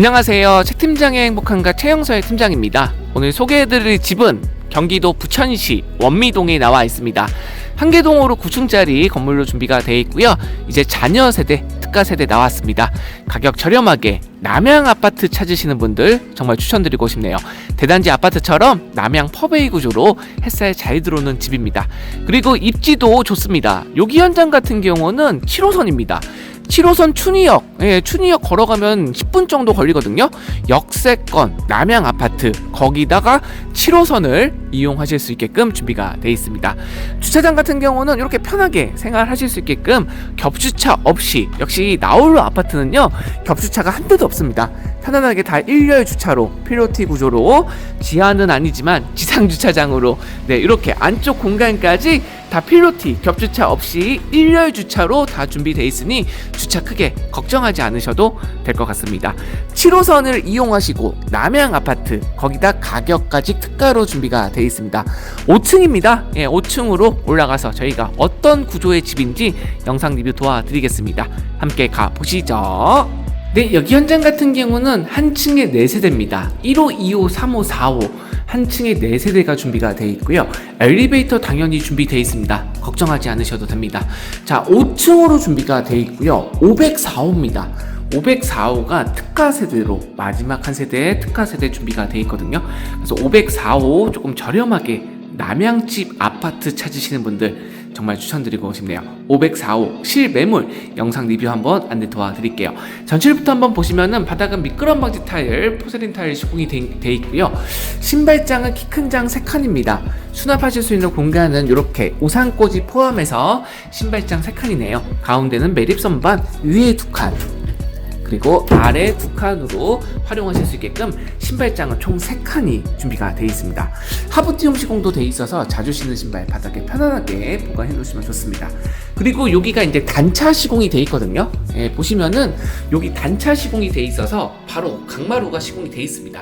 안녕하세요. 최 팀장의 행복한가 최영서의 팀장입니다. 오늘 소개해드릴 집은 경기도 부천시 원미동에 나와 있습니다. 한계동으로 9층짜리 건물로 준비가 되어 있고요. 이제 자녀 세대, 특가 세대 나왔습니다. 가격 저렴하게 남양 아파트 찾으시는 분들 정말 추천드리고 싶네요. 대단지 아파트처럼 남양 퍼베이 구조로 햇살 잘 들어오는 집입니다. 그리고 입지도 좋습니다. 여기 현장 같은 경우는 7호선입니다. 7호선 춘희역, 예, 춘희역 걸어가면 10분 정도 걸리거든요. 역세권 남양 아파트 거기다가 7호선을 이용하실 수 있게끔 준비가 되어 있습니다. 주차장 같은 경우는 이렇게 편하게 생활하실 수 있게끔 겹주차 없이 역시 나홀로 아파트는요 겹주차가 한 대도 없습니다. 편안하게 다 일렬 주차로 필로티 구조로 지하는 아니지만 지상 주차장으로 네 이렇게 안쪽 공간까지 다 필로티 겹주차 없이 일렬 주차로 다 준비되어 있으니 주차 크게 걱정하지 않으셔도 될 것 같습니다. 7호선을 이용하시고 남양 아파트 거기다 가격까지 특가로 준비가 되어 있습니다. 5층입니다. 예, 5층으로 올라가서 저희가 어떤 구조의 집인지 영상 리뷰 도와드리겠습니다. 함께 가 보시죠. 네, 여기 현장 같은 경우는 한 층에 4세대입니다. 1호, 2호, 3호, 4호 한 층에 4세대가 준비가 되어 있고요. 엘리베이터 당연히 준비되어 있습니다. 걱정하지 않으셔도 됩니다. 자, 5층으로 준비가 되어 있고요. 504호입니다. 504호가 특가 세대로 마지막 한 세대의 특가 세대 준비가 되어 있거든요. 그래서 504호 조금 저렴하게 남양집 아파트 찾으시는 분들 정말 추천드리고 싶네요. 504호 실매물 영상 리뷰 한번 안내 도와드릴게요. 전실부터 한번 보시면은 바닥은 미끄럼 방지 타일, 포세린 타일 시공이 돼, 돼 있고요. 신발장은 키 큰 장 3칸입니다. 수납하실 수 있는 공간은 이렇게 우산꽂이 포함해서 신발장 3칸이네요. 가운데는 매립선반, 위에 2칸, 그리고 아래 두 칸으로 활용하실 수 있게끔 신발장은 총 3칸이 준비가 되어 있습니다. 하부티움 시공도 되어 있어서 자주 신는 신발 바닥에 편안하게 보관해 놓으시면 좋습니다. 그리고 여기가 이제 단차 시공이 되어 있거든요. 예, 보시면은 여기 단차 시공이 되어 있어서 바로 강마루가 시공이 되어 있습니다.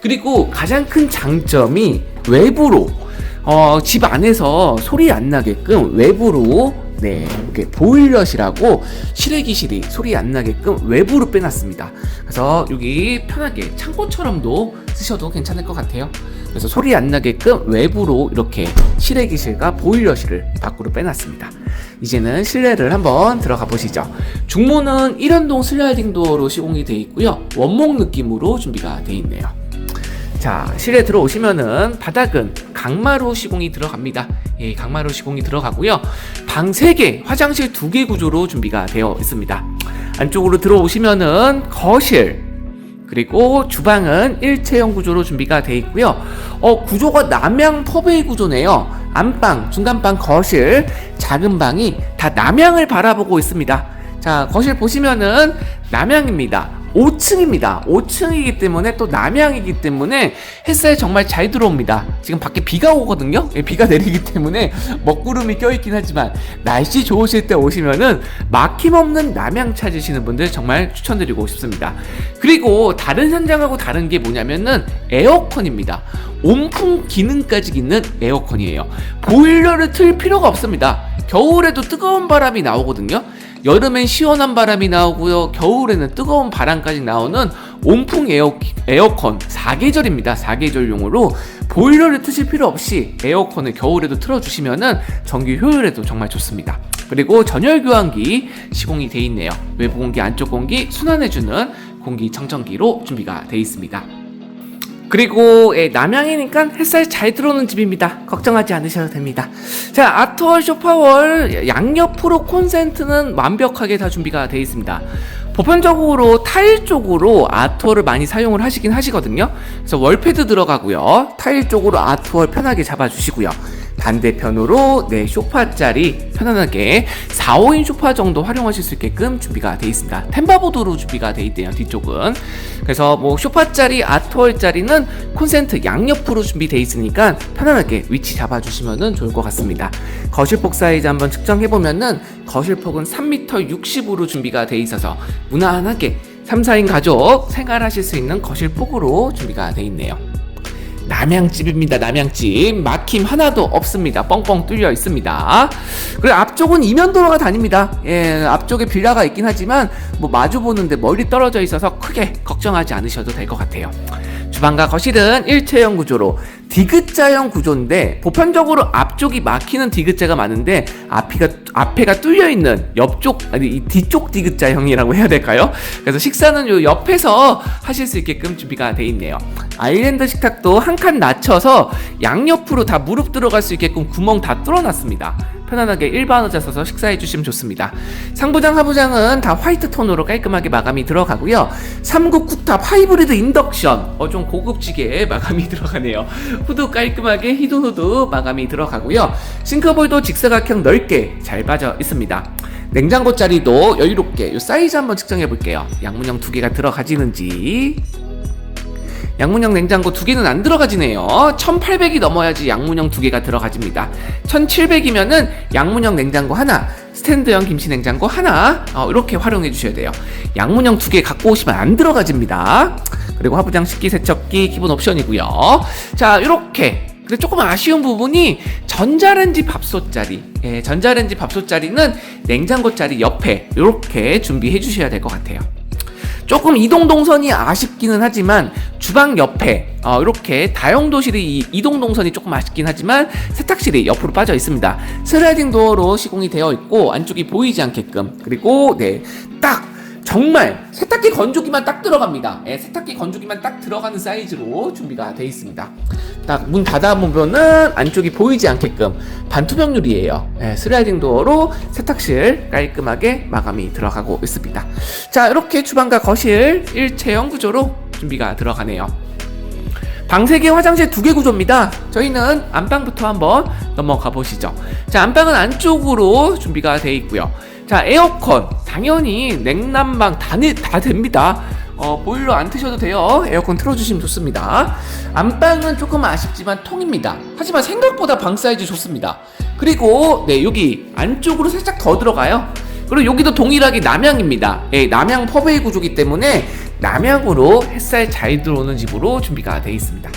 그리고 가장 큰 장점이 외부로 어, 집 안에서 소리 안 나게끔 외부로 네, 이렇게 보일럿이라고 실외기실이 소리 안 나게끔 외부로 빼놨습니다. 그래서 여기 편하게 창고처럼도 쓰셔도 괜찮을 것 같아요. 그래서 소리 안 나게끔 외부로 이렇게 실외기실과 보일러실을 밖으로 빼놨습니다. 이제는 실내를 한번 들어가 보시죠. 중문은 1연동 슬라이딩 도어로 시공이 되어 있고요. 원목 느낌으로 준비가 되어 있네요. 자, 실내 들어오시면은 바닥은 강마루 시공이 들어갑니다. 예, 강마루 시공이 들어가고요. 방 3개, 화장실 2개 구조로 준비가 되어 있습니다. 안쪽으로 들어오시면은 거실, 그리고 주방은 일체형 구조로 준비가 되어 있고요. 어, 구조가 남양 퍼베이 구조네요. 안방, 중간방, 거실, 작은 방이 다 남양을 바라보고 있습니다. 자, 거실 보시면은 남양입니다. 5층입니다. 5층이기 때문에 또 남양이기 때문에 햇살 정말 잘 들어옵니다. 지금 밖에 비가 오거든요. 예, 비가 내리기 때문에 먹구름이 껴있긴 하지만 날씨 좋으실 때 오시면은 막힘없는 남양 찾으시는 분들 정말 추천드리고 싶습니다. 그리고 다른 현장하고 다른 게 뭐냐면은 에어컨입니다. 온풍 기능까지 있는 에어컨이에요. 보일러를 틀 필요가 없습니다. 겨울에도 뜨거운 바람이 나오거든요. 여름엔 시원한 바람이 나오고요. 겨울에는 뜨거운 바람까지 나오는 온풍 에어, 에어컨 4계절입니다. 4계절용으로 보일러를 트실 필요 없이 에어컨을 겨울에도 틀어주시면은 전기 효율에도 정말 좋습니다. 그리고 전열 교환기 시공이 돼 있네요. 외부 공기, 안쪽 공기 순환해주는 공기 청정기로 준비가 돼 있습니다. 그리고 예, 남양이니까 햇살 잘 들어오는 집입니다. 걱정하지 않으셔도 됩니다. 자, 아트월 쇼파월 양옆으로 콘센트는 완벽하게 다 준비가 되어 있습니다. 보편적으로 타일 쪽으로 아트월을 많이 사용을 하시긴 하시거든요. 그래서 월패드 들어가고요. 타일 쪽으로 아트월 편하게 잡아주시고요. 반대편으로 네 쇼파 자리 편안하게 4, 5인 쇼파 정도 활용하실 수 있게끔 준비가 되어 있습니다. 템바보드로 준비가 되어 있대요 뒤쪽은. 그래서 뭐 쇼파 자리, 아트월 자리는 콘센트 양옆으로 준비되어 있으니까 편안하게 위치 잡아주시면 좋을 것 같습니다. 거실폭 사이즈 한번 측정해 보면은 거실폭은 3m 60으로 준비가 되어 있어서 무난하게 3, 4인 가족 생활하실 수 있는 거실폭으로 준비가 되어 있네요. 남양집입니다. 남양집 막힘 하나도 없습니다. 뻥뻥 뚫려 있습니다. 그리고 앞쪽은 이면도로가 다닙니다. 예, 앞쪽에 빌라가 있긴 하지만 뭐 마주 보는데 멀리 떨어져 있어서 크게 걱정하지 않으셔도 될 것 같아요. 주방과 거실은 일체형 구조로 디귿자형 구조인데 보편적으로 앞쪽이 막히는 디귿자가 많은데 앞이가 앞에가 뚫려 있는 옆쪽 아니 이 뒤쪽 디귿자형이라고 해야 될까요? 그래서 식사는 요 옆에서 하실 수 있게끔 준비가 돼 있네요. 아일랜드 식탁도 한 칸 낮춰서 양옆으로 다 무릎 들어갈 수 있게끔 구멍 다 뚫어놨습니다. 편안하게 일반 의자 써서 식사해 주시면 좋습니다. 상부장, 하부장은 다 화이트 톤으로 깔끔하게 마감이 들어가고요. 삼국 쿡탑 하이브리드 인덕션, 어 좀 고급지게 마감이 들어가네요. 후드 깔끔하게 히든 후드 마감이 들어가고요. 싱크볼도 직사각형 넓게 잘 빠져 있습니다. 냉장고 자리도 여유롭게 요 사이즈 한번 측정해 볼게요. 양문형 두 개가 들어가지는지. 양문형 냉장고 두 개는 안 들어가지네요. 1800이 넘어야지 양문형 두 개가 들어가집니다. 1700이면은 양문형 냉장고 하나, 스탠드형 김치 냉장고 하나, 어, 이렇게 활용해 주셔야 돼요. 양문형 두 개 갖고 오시면 안 들어가집니다. 그리고 화부장 식기 세척기 기본 옵션이고요. 자, 이렇게 근데 조금 아쉬운 부분이 전자레인지 밥솥 자리. 예, 전자레인지 밥솥 자리는 냉장고 자리 옆에 이렇게 준비해 주셔야 될 것 같아요. 조금 이동 동선이 아쉽기는 하지만 주방 옆에 어, 이렇게 다용도실이 이- 이동 동선이 조금 아쉽긴 하지만 세탁실이 옆으로 빠져 있습니다. 슬라이딩 도어로 시공이 되어 있고 안쪽이 보이지 않게끔 그리고 네딱 정말 세탁기 건조기만 딱 들어갑니다. 예, 세탁기 건조기만 딱 들어가는 사이즈로 준비가 되어 있습니다. 딱 문 닫아보면은 안쪽이 보이지 않게끔 반투명 유리예요. 예, 슬라이딩 도어로 세탁실 깔끔하게 마감이 들어가고 있습니다. 자, 이렇게 주방과 거실 일체형 구조로 준비가 들어가네요. 방 3개 화장실 2개 구조입니다. 저희는 안방부터 한번 넘어가 보시죠. 자, 안방은 안쪽으로 준비가 되어 있고요. 자, 에어컨 당연히 냉난방 다, 내- 다 됩니다. 어, 보일러 안 트셔도 돼요. 에어컨 틀어주시면 좋습니다. 안방은 조금 아쉽지만 통입니다. 하지만 생각보다 방 사이즈 좋습니다. 그리고 네 여기 안쪽으로 살짝 더 들어가요. 그리고 여기도 동일하게 남향입니다. 예, 남향 퍼베이 구조기 때문에 남향으로 햇살 잘 들어오는 집으로 준비가 되어 있습니다.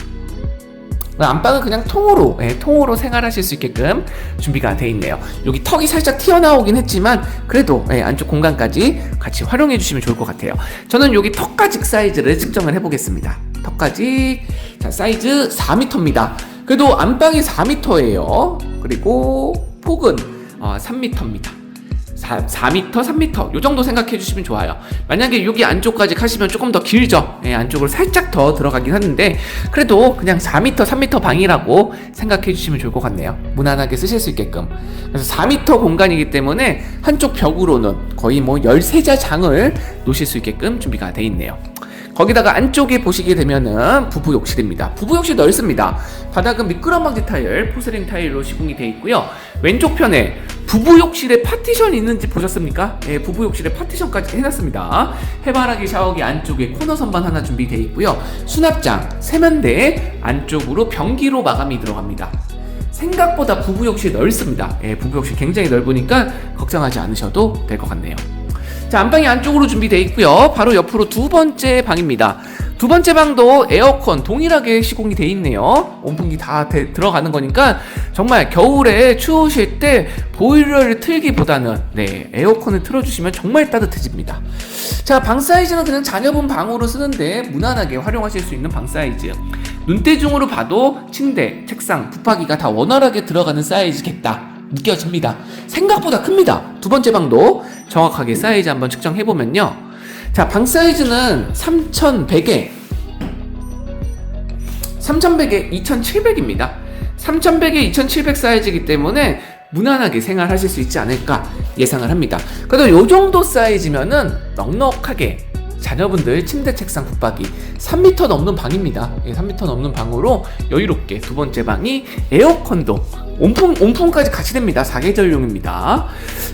안방은 그냥 통으로 예, 통으로 생활하실 수 있게끔 준비가 되어 있네요. 여기 턱이 살짝 튀어나오긴 했지만 그래도 예, 안쪽 공간까지 같이 활용해 주시면 좋을 것 같아요. 저는 여기 턱까지 사이즈를 측정을 해보겠습니다. 턱까지 자 사이즈 4m입니다. 그래도 안방이 4m예요. 그리고 폭은 어, 3m입니다. 4, 4m, 3m 요 정도 생각해 주시면 좋아요. 만약에 여기 안쪽까지 가시면 조금 더 길죠. 예, 안쪽으로 살짝 더 들어가긴 하는데 그래도 그냥 4m, 3m 방이라고 생각해 주시면 좋을 것 같네요. 무난하게 쓰실 수 있게끔. 그래서 4m 공간이기 때문에 한쪽 벽으로는 거의 뭐 13자 장을 놓으실 수 있게끔 준비가 돼 있네요. 거기다가 안쪽에 보시게 되면은 부부 욕실입니다. 부부 욕실 넓습니다. 바닥은 미끄럼방지 타일, 포세린 타일로 시공이 되어 있고요. 왼쪽 편에 부부 욕실에 파티션 있는지 보셨습니까? 예, 부부 욕실에 파티션까지 해놨습니다. 해바라기 샤워기 안쪽에 코너 선반 하나 준비되어 있고요. 수납장, 세면대 안쪽으로 변기로 마감이 들어갑니다. 생각보다 부부 욕실 넓습니다. 예, 부부 욕실 굉장히 넓으니까 걱정하지 않으셔도 될 것 같네요. 자, 안방이 안쪽으로 준비되어 있고요. 바로 옆으로 두 번째 방입니다. 두 번째 방도 에어컨 동일하게 시공이 돼 있네요. 온풍기 다 대- 들어가는 거니까 정말 겨울에 추우실 때 보일러를 틀기보다는 네, 에어컨을 틀어주시면 정말 따뜻해집니다. 자, 방 사이즈는 그냥 자녀분 방으로 쓰는데 무난하게 활용하실 수 있는 방 사이즈. 눈대중으로 봐도 침대, 책상, 붙박이가 다 원활하게 들어가는 사이즈겠다. 느껴집니다. 생각보다 큽니다. 두 번째 방도 정확하게 사이즈 한번 측정해 보면요. 자, 방 사이즈는 3100에 3100에 2700입니다. 3100에 2700 사이즈이기 때문에 무난하게 생활하실 수 있지 않을까 예상을 합니다. 그래도 요 정도 사이즈면은 넉넉하게 자녀분들 침대 책상 붙박이 3m 넘는 방입니다. 예, 3m 넘는 방으로 여유롭게 두 번째 방이 에어컨도 온풍 온풍까지 같이 됩니다. 사계절용입니다.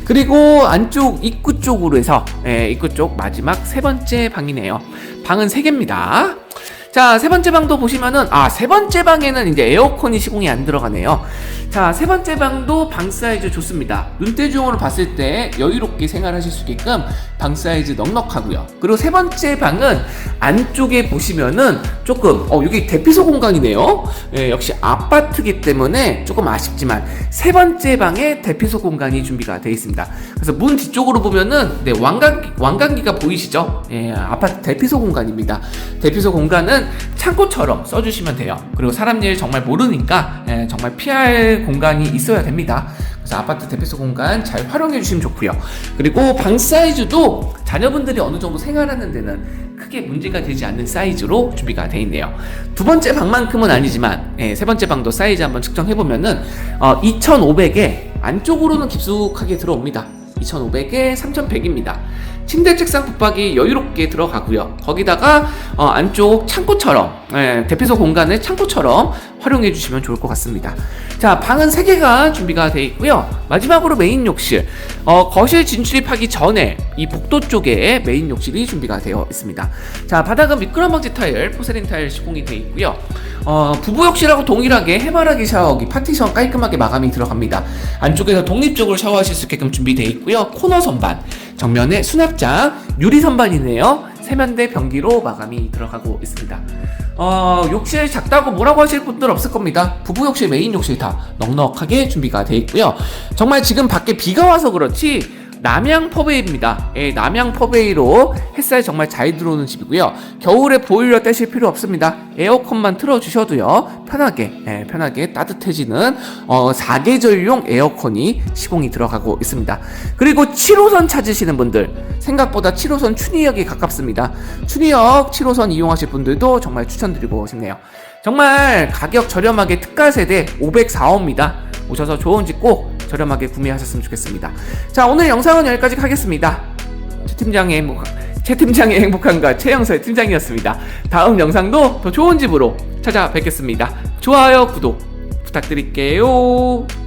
그리고 안쪽 입구 쪽으로 해서 예, 입구 쪽 마지막 세 번째 방이네요. 방은 세 개입니다. 자, 세 번째 방도 보시면은, 아, 세 번째 방에는 이제 에어컨이 시공이 안 들어가네요. 자, 세 번째 방도 방 사이즈 좋습니다. 눈대중으로 봤을 때 여유롭게 생활하실 수 있게끔 방 사이즈 넉넉하고요. 그리고 세 번째 방은 안쪽에 보시면은 조금 어 여기 대피소 공간이네요. 예, 역시 아파트기 때문에 조금 아쉽지만 세 번째 방에 대피소 공간이 준비가 되어 있습니다. 그래서 문 뒤쪽으로 보면은 네, 왕관 왕관기가 보이시죠? 예, 아파트 대피소 공간입니다. 대피소 공간은 창고처럼 써주시면 돼요. 그리고 사람 일 정말 모르니까 예, 정말 피할 공간이 있어야 됩니다. 그래서 아파트 대피소 공간 잘 활용해 주시면 좋고요. 그리고 방 사이즈도 자녀분들이 어느 정도 생활하는 데는 크게 문제가 되지 않는 사이즈로 준비가 되어 있네요. 두 번째 방만큼은 아니지만 예, 세 번째 방도 사이즈 한번 측정해 보면은 어, 2,500에 안쪽으로는 깊숙하게 들어옵니다. 2,500에 3,100입니다. 침대 책상 붙박이 여유롭게 들어가고요. 거기다가 어, 안쪽 창고처럼 예, 대피소 공간을 창고처럼 활용해 주시면 좋을 것 같습니다. 자 방은 3개가 준비가 되어 있고요. 마지막으로 메인 욕실 어, 거실 진출입하기 전에 이 복도 쪽에 메인 욕실이 준비가 되어 있습니다. 자 바닥은 미끄럼 방지 타일, 포세린 타일 시공이 되어 있고요. 어, 부부 욕실하고 동일하게 해바라기 샤워기 파티션 깔끔하게 마감이 들어갑니다. 안쪽에서 독립적으로 샤워하실 수 있게끔 준비되어 있고요. 코너 선반, 정면에 수납장, 유리 선반이네요. 세면대 변기로 마감이 들어가고 있습니다. 어, 욕실 작다고 뭐라고 하실 분들 없을 겁니다. 부부 욕실, 메인 욕실 다 넉넉하게 준비가 되어 있고요. 정말 지금 밖에 비가 와서 그렇지 남양 퍼베이입니다. 예, 남양 퍼베이로 햇살 정말 잘 들어오는 집이고요. 겨울에 보일러 떼실 필요 없습니다. 에어컨만 틀어주셔도요. 편하게, 예, 편하게 따뜻해지는 어, 4계절용 에어컨이 시공이 들어가고 있습니다. 그리고 7호선 찾으시는 분들 생각보다 7호선 춘희역이 가깝습니다. 춘희역 7호선 이용하실 분들도 정말 추천드리고 싶네요. 정말 가격 저렴하게 특가 세대 504호입니다. 오셔서 좋은 집 꼭 저렴하게 구매하셨으면 좋겠습니다. 자, 오늘 영상은 여기까지 하겠습니다. 최 팀장의 행복, 최 팀장의 행복한가 최영서의 팀장이었습니다. 다음 영상도 더 좋은 집으로 찾아뵙겠습니다. 좋아요, 구독 부탁드릴게요.